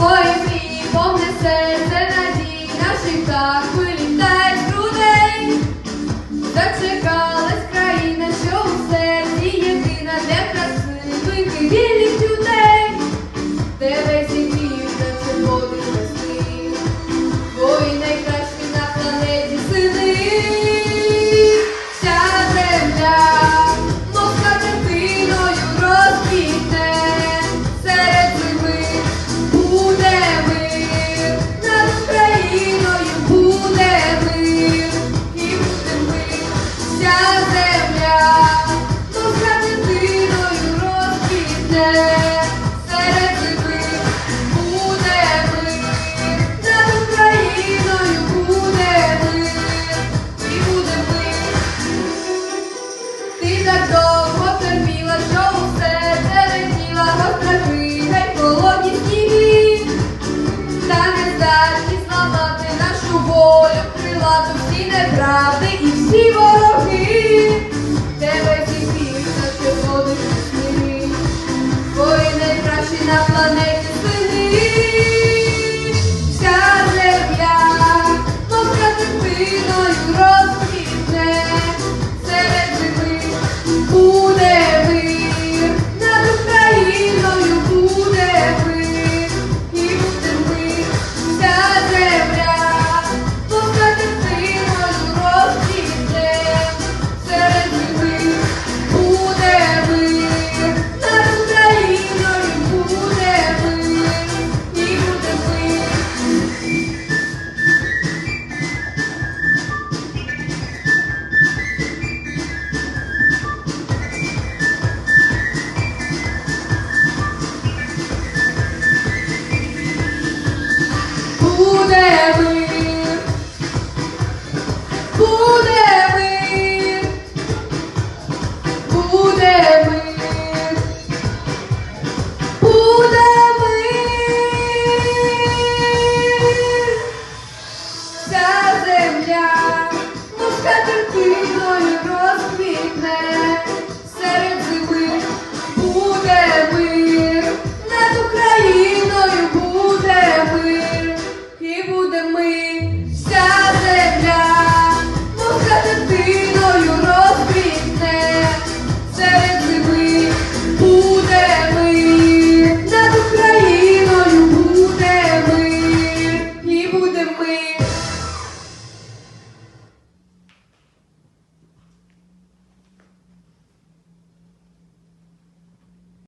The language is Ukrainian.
По Єві понесе це надій на життя. Ти так довго терпіла, що усе терпіла, розтрави, гай холодні сніги, та не здатні нашу волю, крилату всі неправди і всі вороги. Тебе всі що водить сніги, твої найкращі на планеті.